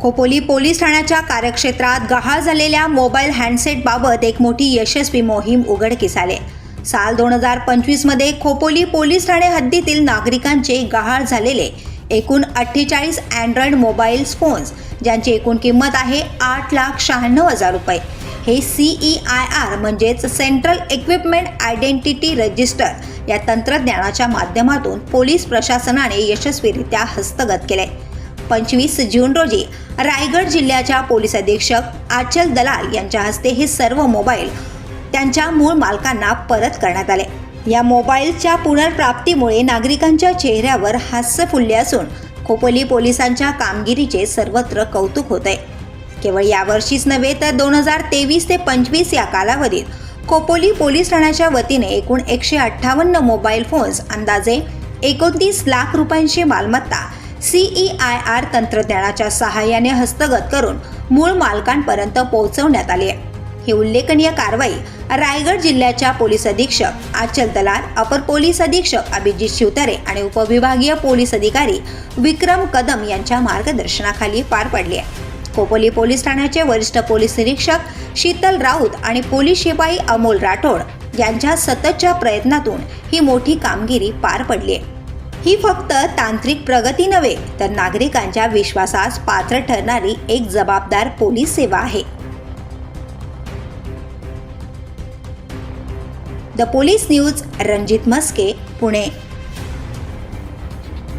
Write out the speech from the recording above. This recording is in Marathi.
खोपोली पोलीस ठाण्याच्या कार्यक्षेत्रात गहाळ झालेल्या मोबाईल हँडसेटबाबत एक मोठी यशस्वी मोहीम उघडकीस आले. साल दोन हजार पंचवीसमध्ये खोपोली पोलीस ठाणे हद्दीतील नागरिकांचे गहाळ झालेले एकूण अठ्ठेचाळीस अँड्रॉइड मोबाईल फोन्स ज्यांची एकूण किंमत आहे आठ लाख शहाण्णव हजार रुपये. हे सीई आय आर म्हणजेच सेंट्रल इक्विपमेंट आयडेंटिटी रजिस्टर या तंत्रज्ञानाच्या माध्यमातून पोलीस प्रशासनाने यशस्वीरित्या हस्तगत केले. पंचवीस जून रोजी रायगड जिल्ह्याच्या पोलीस अधीक्षक आचल दलाल यांच्या हस्ते हे सर्व मोबाईल त्यांच्या मूळ मालकांना परत करण्यात आले. या मोबाईलच्या पुनर्प्राप्तीमुळे नागरिकांच्या चेहऱ्यावर हास्य फुलले असून खोपोली पोलिसांच्या कामगिरीचे सर्वत्र कौतुक होते केवळ यावर्षीच नव्हे तर दोन हजार तेवीस ते पंचवीस या कालावधीत खोपोली पोलीस ठाण्याच्या वतीने एकूण एकशे अठ्ठावन्न मोबाईल फोन्स अंदाजे एकोणतीस लाख रुपयांची मालमत्ता सीई आय आर तंत्रज्ञानाच्या सहाय्याने हस्तगत करून मूळ मालकांपर्यंत पोहोचवण्यात आली आहे. ही उल्लेखनीय कारवाई रायगड जिल्ह्याच्या पोलीस अधीक्षक आचल दलाल अपर पोलीस अधीक्षक अभिजित शिवतरे आणि उपविभागीय पोलीस अधिकारी विक्रम कदम यांच्या मार्गदर्शनाखाली पार पडली आहे. खोपोली पोलीस ठाण्याचे वरिष्ठ पोलीस निरीक्षक शीतल राऊत आणि पोलीस शिपाई अमोल राठोड यांच्या सततच्या प्रयत्नातून ही मोठी कामगिरी पार पडली आहे. ही फक्त तांत्रिक प्रगती नव्हे तर नागरिकांच्या विश्वासास पात्र ठरणारी एक जबाबदार पोलीस सेवा आहे. The police news Ranjit Maske Pune.